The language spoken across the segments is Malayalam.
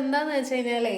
എന്താന്ന് വെച്ച് കഴിഞ്ഞാലേ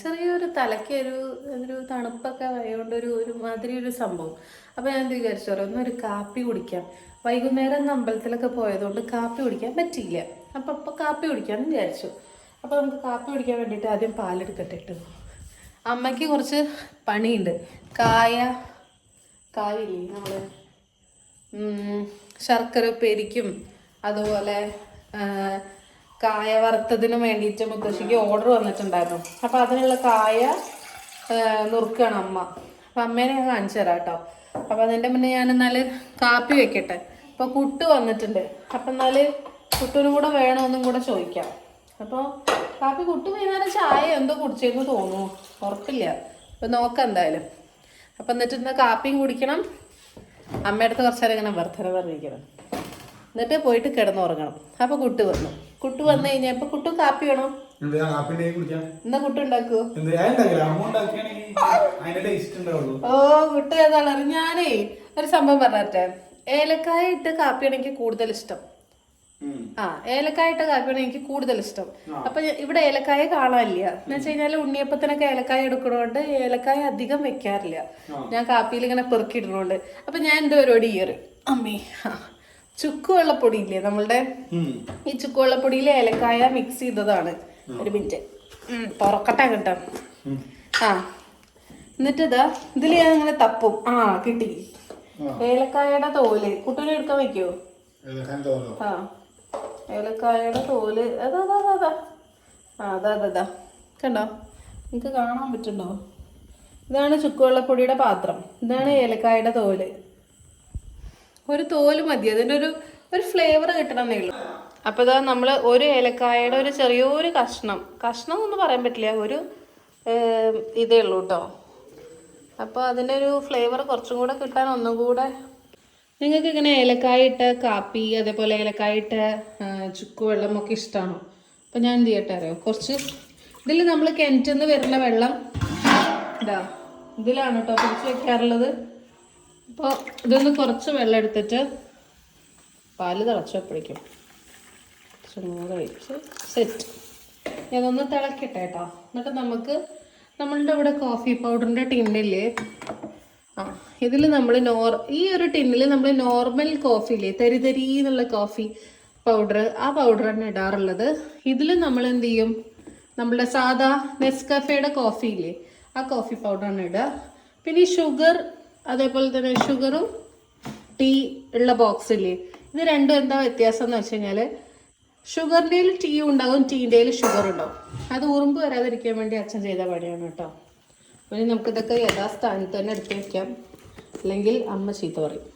ചെറിയൊരു തലയ്ക്ക് ഒരു ഒരു തണുപ്പൊക്കെ ആയതുകൊണ്ട് ഒരു ഒരു മാതിരി ഒരു സംഭവം. അപ്പോൾ ഞാൻ വിചാരിച്ചു ഒന്നൊരു കാപ്പി കുടിക്കാം. വൈകുന്നേരം അമ്പലത്തിലൊക്കെ പോയതുകൊണ്ട് കാപ്പി കുടിക്കാൻ പറ്റിയില്ല. അപ്പൊ അപ്പൊ കാപ്പി കുടിക്കാന്ന് വിചാരിച്ചു. അപ്പോൾ നമുക്ക് കാപ്പി കുടിക്കാൻ വേണ്ടിയിട്ട് ആദ്യം പാലെടുക്കട്ടെ ഇട്ടു അമ്മയ്ക്ക് കുറച്ച് പണിയുണ്ട്. കായ കാവില്ലേ നമ്മൾ? ഉം, ശർക്കര പെരിക്കും അതുപോലെ കായ വറുത്തതിന് വേണ്ടിയിട്ട് മുത്തശ്ശിക്ക് ഓർഡർ വന്നിട്ടുണ്ടായിരുന്നു. അപ്പം അതിനുള്ള കായ നുറുക്കുകയാണ് അമ്മ. അപ്പം അമ്മേനെ ഞാൻ കാണിച്ചു തരാം കേട്ടോ. അപ്പം അതിന്റെ മുന്നേ ഞാൻ എന്നാൽ കാപ്പി വെക്കട്ടെ. അപ്പോൾ കുട്ടു വന്നിട്ടുണ്ട്. അപ്പം എന്നാൽ കുട്ടുവിനും കൂടെ വേണമെന്നും കൂടെ ചോദിക്കാം. അപ്പോൾ കാപ്പി കുട്ടു വൈകുന്നേരം ചായ എന്തോ കുടിച്ചെന്ന് തോന്നുന്നു. ഉറപ്പില്ല. അപ്പം നോക്കാം എന്തായാലും. അപ്പം എന്നിട്ട് ഇന്ന് കാപ്പിയും കുടിക്കണം. അമ്മയുടെ അടുത്ത് കുറച്ച് ഇങ്ങനെ വർദ്ധന പറഞ്ഞിരിക്കണം എന്നിട്ട് പോയിട്ട് കിടന്നുറങ്ങണം. അപ്പൊ കുട്ടു വന്നു. കുട്ടു വന്നു കഴിഞ്ഞപ്പോ കുട്ടു കാപ്പി വേണോ? എന്നാ കുട്ടു ഉണ്ടാക്കുവോ ഓ കുട്ടു ഏതാണ് ഞാനേ ഒരു സംഭവം പറഞ്ഞേ ഏലക്കായ ഇട്ട് കാപ്പിയാണ് എനിക്ക് കൂടുതൽ ഇഷ്ടം. ആ ഏലക്കായ ഇട്ട കാപ്പിയാണ് എനിക്ക് കൂടുതൽ ഇഷ്ടം. അപ്പൊ ഇവിടെ ഏലക്കായ കാണാനില്ല. എന്ന് വെച്ച് കഴിഞ്ഞാൽ ഉണ്ണിയപ്പത്തിനൊക്കെ ഏലക്കായ എടുക്കണോണ്ട് ഏലക്കായ അധികം വെക്കാറില്ല. ഞാൻ കാപ്പിയിൽ ഇങ്ങനെ പെറുക്കിയിടുന്നോണ്ട്. അപ്പൊ ഞാൻ എന്റെ ഒരുപാട് ഒരു അമ്മേ ചുക്ക് വെള്ളപ്പൊടി ഇല്ലേ നമ്മളുടെ ഈ ചുക്ക് വെള്ളപ്പൊടിയിൽ ഏലക്കായ മിക്സ് ചെയ്തതാണ്. ഒരു മിനിറ്റ്. തുറക്കട്ടെ കേട്ടോ ആ. എന്നിട്ട് ഇതാ ഇതിൽ ഞാൻ ഇങ്ങനെ തപ്പും. ആ കിട്ടി. ഏലക്കായയുടെ തോൽ കുട്ടികളെ എടുക്കാൻ വെക്കോ ആ. ഏലക്കായയുടെ തോൽ അതാ അതാ അതാ, ആ അതാ അതാ അതാ. കണ്ടോ? നിങ്ങൾക്ക് കാണാൻ പറ്റുണ്ടോ ഇതാണ് ചുക്കുവെള്ളപ്പൊടിയുടെ പാത്രം. ഇതാണ് ഏലക്കായയുടെ തോൽ. ഒരു തോൽ മതി. അതിന്റെ ഒരു ഒരു ഫ്ലേവർ കിട്ടണമെന്നേ ഉള്ളൂ. അപ്പോൾ ഇതാ നമ്മൾ ഒരു ഏലക്കായയുടെ ഒരു ചെറിയൊരു കഷ്ണം. കഷ്ണം എന്നൊന്നും പറയാൻ പറ്റില്ല. ഒരു ഇതേ ഉള്ളൂ കേട്ടോ അപ്പോൾ അതിന്റെ ഒരു ഫ്ലേവർ കുറച്ചും കൂടെ കിട്ടാൻ ഒന്നും കൂടെ. നിങ്ങൾക്ക് ഇങ്ങനെ ഏലക്കായ ഇട്ട കാപ്പി അതേപോലെ ഏലക്കായ ഇട്ട ചുക്ക് വെള്ളം ഒക്കെ ഇഷ്ടമാണോ അപ്പം ഞാൻ എന്ത് ചെയ്യട്ടെ അറിയോ? കുറച്ച് ഇതിൽ നമ്മൾ കിണറ്റിൽ നിന്ന് വരുന്ന വെള്ളം ഇതാ ഇതിലാണ് കേട്ടോ പിടിച്ച് വെക്കാറുള്ളത്. അപ്പോൾ ഇതൊന്ന് കുറച്ച് വെള്ളം എടുത്തിട്ട് പാൽ തിളച്ചപ്പോഴേക്കും ചുമൂറ് വെച്ച് സെറ്റ് ഇതൊന്ന് തിളക്കട്ടെ കേട്ടോ. എന്നിട്ട് നമുക്ക് നമ്മളുടെ ഇവിടെ കോഫി പൗഡറിന്റെ ടിന്നില്ലേ? ആ ഇതിൽ നമ്മൾ നോർ ഈ ഒരു ടിന്നിൽ നമ്മൾ നോർമൽ കോഫി ഇല്ലേ? തരി തരി എന്നുള്ള കോഫി പൗഡർ ആ പൗഡർ തന്നെ ഇടാറുള്ളത്. ഇതിൽ നമ്മൾ എന്ത് ചെയ്യും? നമ്മളുടെ സാധാ നെസ്കഫയുടെ കോഫി ഇല്ലേ? ആ കോഫി പൗഡറാണ് ഇടുക. പിന്നെ ഈ ഷുഗർ അതേപോലെ തന്നെ ഷുഗറും ടീ ഉള്ള ബോക്സ് ഇല്ലേ ഇത് രണ്ടും എന്താ വ്യത്യാസം എന്ന് വെച്ച് കഴിഞ്ഞാൽ ഷുഗറിന്റെയിൽ ടീ ഉണ്ടാകും ടീന്റെയിൽ ഷുഗർ ഉണ്ടാവും. അത് ഉറുമ്പ് വരാതിരിക്കാൻ വേണ്ടി അച്ഛൻ ചെയ്ത പണിയാണ് കേട്ടോ. പിന്നെ നമുക്കിതൊക്കെ യഥാസ്ഥാനത്ത് തന്നെ എടുത്ത് വയ്ക്കാം അല്ലെങ്കിൽ അമ്മ ചീത്ത പറയും.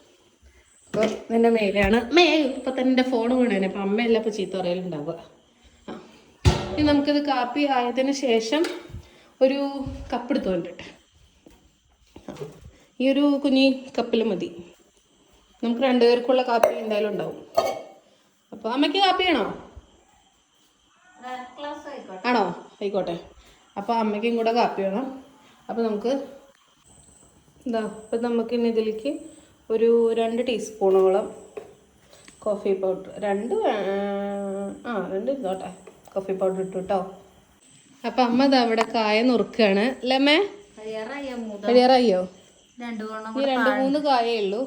അപ്പോൾ എന്റെ മേലെയാണ്. മേ ഇപ്പം തന്നെ എന്റെ ഫോൺ വീണേനെ. അപ്പം അമ്മയല്ല ഇപ്പോൾ ചീത്ത പറയലുണ്ടാവുക. ആ. ഇനി നമുക്കിത് കാപ്പി ആയതിനു ശേഷം ഒരു കപ്പ് കൊണ്ടിട്ട് കൊണ്ടിട്ടെ. ഈ ഒരു കുഞ്ഞി കപ്പിൽ മതി. നമുക്ക് രണ്ടുപേർക്കുള്ള കാപ്പി എന്തായാലും ഉണ്ടാവും. അപ്പോൾ അമ്മയ്ക്ക് കാപ്പി വേണോ? ആണോ? ആയിക്കോട്ടെ. അപ്പോൾ അമ്മയ്ക്കും കൂടെ കാപ്പി വേണം. അപ്പോൾ നമുക്ക് എന്താ അപ്പം നമുക്ക് ഇനി ഇതിലേക്ക് ഒരു രണ്ട് ടീസ്പൂണോളം കോഫി പൗഡർ രണ്ട് ആ രണ്ട് ഇരുന്നോട്ടെ കോഫി പൗഡർ ഇട്ടു കേട്ടോ അപ്പം അമ്മ ഇതാ അവിടെ കായ നുറുക്കുകയാണ് അല്ലേ അമ്മേ? കഴിയാറായോ രണ്ടു മൂന്ന് കായേ ഉള്ളൂ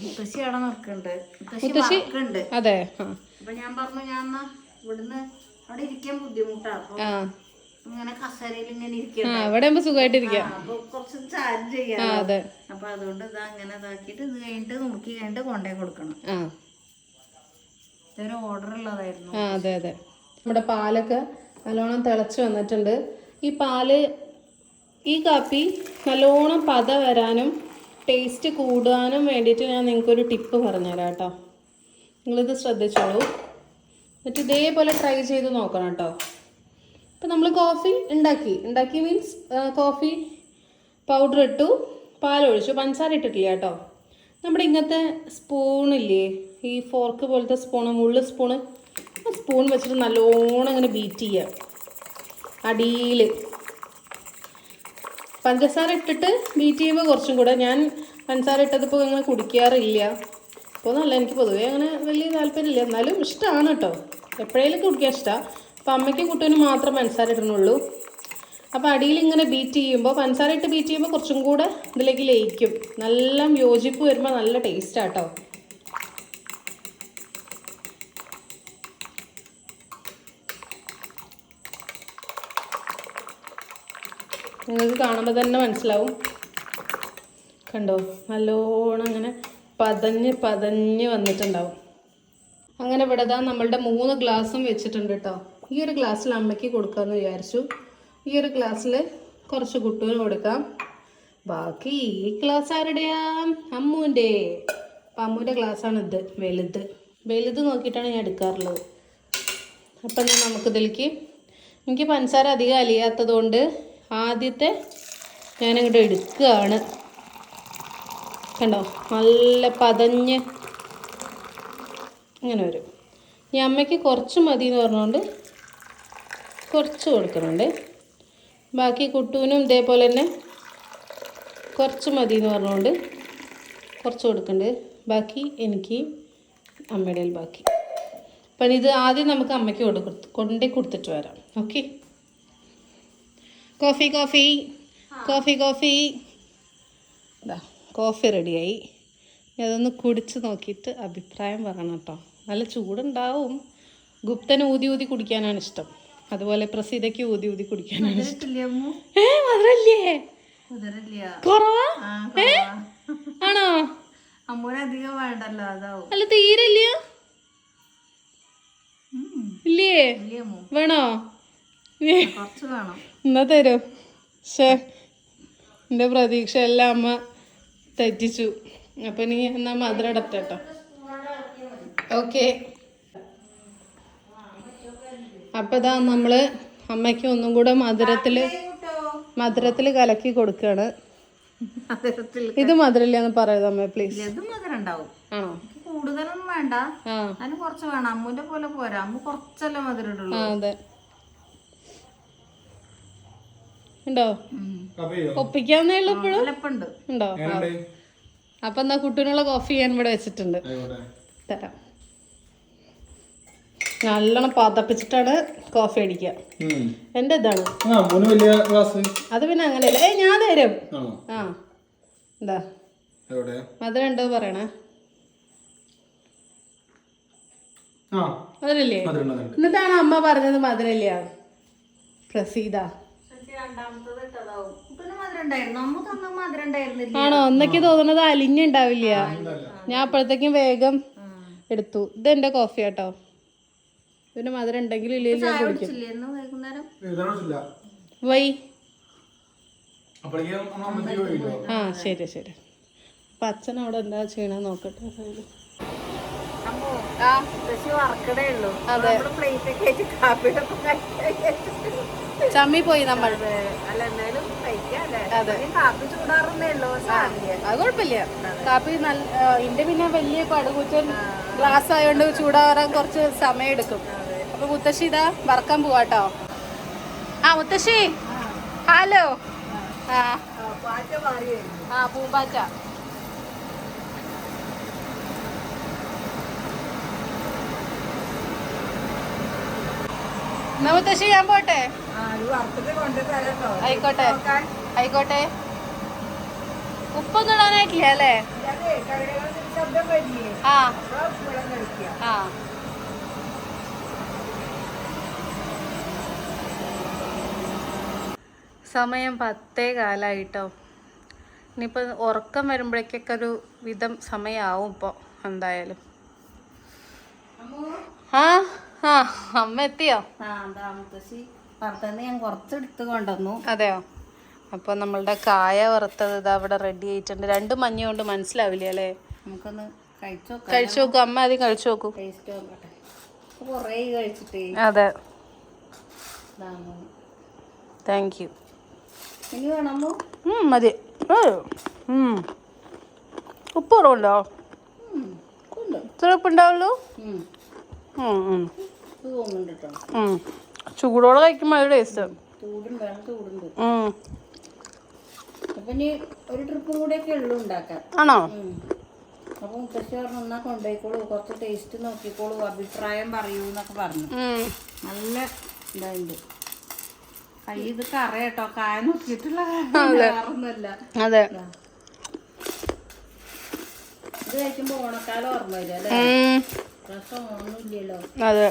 മുത്തശ്ശി അവിടെ നിൽക്കുന്നുണ്ട് മുത്തശ്ശി? അതെ. അപ്പൊ ഞാൻ പറഞ്ഞു ഞാൻ ഇവിടുന്ന് അവിടെ ഇരിക്കാൻ ബുദ്ധിമുട്ടാ. ഇങ്ങനെ കസേരയിൽ ഇങ്ങനെ ആ ഇവിടെ കുറച്ച് ചാർജ് ചെയ്യാം അതെ. അപ്പൊ അതുകൊണ്ട് ഇതാ അങ്ങനെ ഇതാക്കിയിട്ട് ഇത് കഴിഞ്ഞിട്ട് നുറുക്കി കഴിഞ്ഞിട്ട് കൊണ്ടേ കൊടുക്കണം. ഇതൊരു ഓർഡർ ഉള്ളതായിരുന്നു. അതെ അതെ. നമ്മുടെ പാലൊക്കെ നല്ലോണം തിളച്ച് വന്നിട്ടുണ്ട്. ഈ പാൽ ഈ കാപ്പി നല്ലോണം പത വരാനും ടേസ്റ്റ് കൂടാനും വേണ്ടിയിട്ട് ഞാൻ നിങ്ങൾക്കൊരു ടിപ്പ് പറഞ്ഞുതരാം കേട്ടോ. നിങ്ങളിത് ശ്രദ്ധിച്ചോളൂ. എന്നിട്ട് ഇതേപോലെ ട്രൈ ചെയ്ത് നോക്കണം കേട്ടോ. ഇപ്പം നമ്മൾ കോഫി ഉണ്ടാക്കി. ഉണ്ടാക്കി മീൻസ് കോഫി പൗഡർ ഇട്ടു പാലൊഴിച്ചു. പഞ്ചസാര ഇട്ടിട്ടില്ല കേട്ടോ. നമ്മുടെ ഇങ്ങനത്തെ സ്പൂണില്ലേ ഈ ഫോർക്ക് പോലത്തെ സ്പൂണ് മുള്ളു സ്പൂണ് സ്പൂൺ വെച്ചിട്ട് നല്ലോണം ഇങ്ങനെ ബീറ്റ് ചെയ്യുക. അടിയിൽ പഞ്ചസാര ഇട്ടിട്ട് ബീറ്റ് ചെയ്യുമ്പോൾ കുറച്ചും കൂടെ ഞാൻ പഞ്ചസാര ഇട്ടതിപ്പോൾ അങ്ങനെ കുടിക്കാറില്ല. ഇപ്പോൾ നല്ല എനിക്ക് പൊതുവേ അങ്ങനെ വലിയ താല്പര്യമില്ല. എന്നാലും ഇഷ്ടമാണ് കേട്ടോ എപ്പോഴേലും കുടിക്കാൻ ഇഷ്ടമാണ് അപ്പം അമ്മയ്ക്ക് കുട്ടീനും മാത്രം പഞ്ചസാര ഇടണുള്ളൂ അപ്പോൾ അടിയിൽ ഇങ്ങനെ ബീറ്റ് ചെയ്യുമ്പോൾ പഞ്ചസാര ഇട്ട് ബീറ്റ് ചെയ്യുമ്പോൾ കുറച്ചും കൂടെ ഇതിലേക്ക് ലയിക്കും. നല്ല യോജിപ്പ് വരുമ്പോൾ നല്ല ടേസ്റ്റ് നിങ്ങൾക്ക് കാണുമ്പോൾ തന്നെ മനസ്സിലാവും. കണ്ടോ? നല്ലോണം അങ്ങനെ പതഞ്ഞ് പതഞ്ഞ് വന്നിട്ടുണ്ടാവും. അങ്ങനെ ഇവിടെ താ നമ്മളുടെ മൂന്ന് ഗ്ലാസ്സും വെച്ചിട്ടുണ്ട് കേട്ടോ ഈ ഒരു ഗ്ലാസ്സിൽ അമ്മയ്ക്ക് കൊടുക്കാമെന്ന് വിചാരിച്ചു. ഈ ഒരു ഗ്ലാസ്സിൽ കുറച്ച് കുട്ടുവിന് കൊടുക്കാം. ബാക്കി ഈ ഗ്ലാസ് ആരുടെയാ? അമ്മുവിന്റെ. അപ്പം അമ്മുവിന്റെ ഗ്ലാസ്സാണ് ഇത് വലുത്. വലുത് നോക്കിയിട്ടാണ് ഞാൻ എടുക്കാറുള്ളത്. അപ്പം ഞാൻ നമുക്കിതിലേക്ക്. എനിക്ക് പഞ്ചസാര അധികം അലിയാത്തത് കൊണ്ട് ആദ്യത്തെ ഞാനങ്ങോട്ട് എടുക്കുകയാണ്. കണ്ടോ? നല്ല പതഞ്ഞ് ഇങ്ങനെ വരും. ഈ അമ്മയ്ക്ക് കുറച്ച് മതി എന്ന് പറഞ്ഞുകൊണ്ട് കുറച്ച് കൊടുക്കുന്നുണ്ട് ബാക്കി കുട്ടൂനും ഇതേപോലെ തന്നെ കുറച്ച് മതി എന്ന് പറഞ്ഞുകൊണ്ട് കുറച്ച് കൊടുക്കുന്നുണ്ട് ബാക്കി എനിക്ക് അമ്മയുടെ ബാക്കി. അപ്പം ഇത് ആദ്യം നമുക്ക് അമ്മയ്ക്ക് കൊടു കൊണ്ടേ കൊടുത്തിട്ട് വരാം. Okay? Coffee coffee. Coffee coffee. ഇതാ കോഫി റെഡിയായി. ഇനി അതൊന്ന് കുടിച്ച് നോക്കിയിട്ട് അഭിപ്രായം പറയണം കേട്ടോ. നല്ല ചൂടുണ്ടാവും. ഗുപ്തന് ഊതി ഊതി കുടിക്കാനാണ് ഇഷ്ടം. അതുപോലെ പ്രസീതയ്ക്ക് ഊതി ഊതി കുടിക്കാനാണ് ഇഷ്ടം. ഇല്ലേ അമ്മു? ഏ മധുരല്ലേ? കുതിരല്ല കുറവാ? ആ ഏ? ആണോ? അമ്മൂന് അധികം വേണ്ടല്ലോ അതാവും. അല്ല തീരല്ലേ ഇല്ലേ? വേണം? എന്നാ തരും. ശേ എന്റെ പ്രതീക്ഷ എല്ലാം അമ്മ തെറ്റിച്ചു. അപ്പൊ നീ എന്നാ മധുരം ഇടത്തേട്ടോ ഓക്കെ. അപ്പൊ ഇതാ നമ്മൾ അമ്മയ്ക്ക് ഒന്നും കൂടെ മധുരത്തിൽ മധുരത്തിൽ കലക്കി കൊടുക്കാണ്. ഇത് മധുരമില്ലാന്ന് പറയുന്നത് അമ്മ പ്ലീസ് ഇത് മധുരം ഉണ്ടാവും. ആണോ? എനിക്ക് കൂടുതലൊന്നും വേണ്ട. അതിന് കുറച്ച് വേണം. അമ്മുന്റെ പോലെ പോരാ. അമ്മ കുറച്ചല്ലേ മധുരം ഇടുള്ളൂ. അതെ. ഉണ്ടോ? ഒപ്പിക്കാന്നേ ഉള്ളു ഇപ്പോഴും? ഉണ്ടോ? അപ്പൊ എന്നാ കുട്ടീനുള്ള കോഫി ഞാൻ ഇവിടെ വെച്ചിട്ടുണ്ട്. തരാം. നല്ലോണം പതപ്പിച്ചിട്ടാണ് കോഫി അടിക്കുക. എന്റെ ഇതാണ്. ആ മൂന്ന് വലിയ ഗ്ലാസ് അത് പിന്നെ അങ്ങനെയല്ല. ഏ ഞാൻ തരും. ആ എന്താ അത് മധുരം ഉണ്ടോ പറയണേ. ആ. മധുരല്ലേ? മധുരം മധുരം. എന്നിട്ടാണ് അമ്മ പറഞ്ഞത് മധുരല്ലേ. പ്രസീത. ആണോ? ഒന്നൊക്കെ തോന്നുന്നത് അലിഞ്ഞുണ്ടാവില്ല ഞാൻ അപ്പോഴത്തേക്കും വേഗം എടുത്തു. ഇത് എന്റെ കോഫി കേട്ടോ പിന്നെ മധുരം ഉണ്ടെങ്കിൽ ഇല്ലെങ്കിൽ കുടിക്കും. വൈ. ആ ശരി ശരി. അപ്പം അച്ഛൻ അവിടെ എന്താ ചെയ്യണ നോക്കട്ടെ അതെ. ചമ്മി പോയി നമ്മൾ. അതെ. കുഴപ്പമില്ല. കാപ്പി നല്ല എന്റെ ഇന്റെ പിന്നെ വലിയ പടുകൂറ്റൻ ഗ്ലാസ് ആയതുകൊണ്ട് ചൂടാറാൻ കുറച്ച് സമയം എടുക്കും. അപ്പൊ മുത്തശ്ശി ഇതാ വറക്കാൻ പോവാട്ടോ ആ മുത്തശ്ശി. ഹലോ. ആ. ആ പൂമ്പാറ്റ. എന്നാ മുത്തശ്ശി ഞാൻ പോട്ടെ? ആയിക്കോട്ടെ. ആയിക്കോട്ടെ. ഉപ്പൊന്നും ഇടാനായിട്ടില്ല അല്ലേ? ആ. ആ. സമയം പത്തേ കാലായിട്ടോ. ഇനിയിപ്പോൾ ഉറക്കം വരുമ്പോഴേക്കൊക്കെ ഒരു വിധം സമയമാവും ഇപ്പോൾ എന്തായാലും. ആ ആ അമ്മ എത്തിയോ? ആ എന്താ മുത്തശ്ശി? വറുത്തന്ന് ഞാൻ കുറച്ചെടുത്ത് കൊണ്ടുവന്നു. അതെയോ? അപ്പോൾ നമ്മളുടെ കായ വറുത്തത് ഇതാ അവിടെ റെഡി ആയിട്ടുണ്ട്. രണ്ട് മഞ്ഞ കൊണ്ട് മനസ്സിലാവില്ല അല്ലേ? നമുക്കൊന്ന് കഴിച്ചു നോക്കാം. അമ്മ ആദ്യം കഴിച്ചു നോക്കൂ. കുറേ കഴിച്ചിട്ടേ. അതെ. താങ്ക് യു ഇനി വേണമോ മതി. ഉപ്പ് കുറവുണ്ടോ? ചെറുപ്പുണ്ടാവുള്ളൂ ഇത്ര ഉപ്പുണ്ടാവുള്ളൂ? ഉം. ഉം, ഉം. ഇത് തോന്നുന്നുണ്ട് കേട്ടോ. ഉം. ചൂടോടെ കഴിക്കുമ്പോൾ അത് ടേസ്റ്റ് ചൂടുണ്ട് വേണം ചൂടുണ്ട്. അപ്പൊ ഇനി ഒരു ട്രിപ്പ് കൂടെയൊക്കെ ഉള്ളു ഉണ്ടാക്കാൻ. ആണോ. അപ്പൊ മുത്തശ്ശി പറഞ്ഞു എന്നാ കൊണ്ടുപോയിക്കോളൂ കുറച്ച് ടേസ്റ്റ് നോക്കിക്കോളൂ അഭിപ്രായം പറയൂ എന്നൊക്കെ പറഞ്ഞു. നല്ല ഇതായിട്ട് ഇത് കറ കേട്ടോ കായ നോക്കിയിട്ടുള്ള അതെ. ഇത്. കഴിക്കുമ്പോ ഓണക്കാലം ഓർമ്മ വരും അല്ലേ? ഉം, രസം ഓണമില്ലല്ലോ അതെ.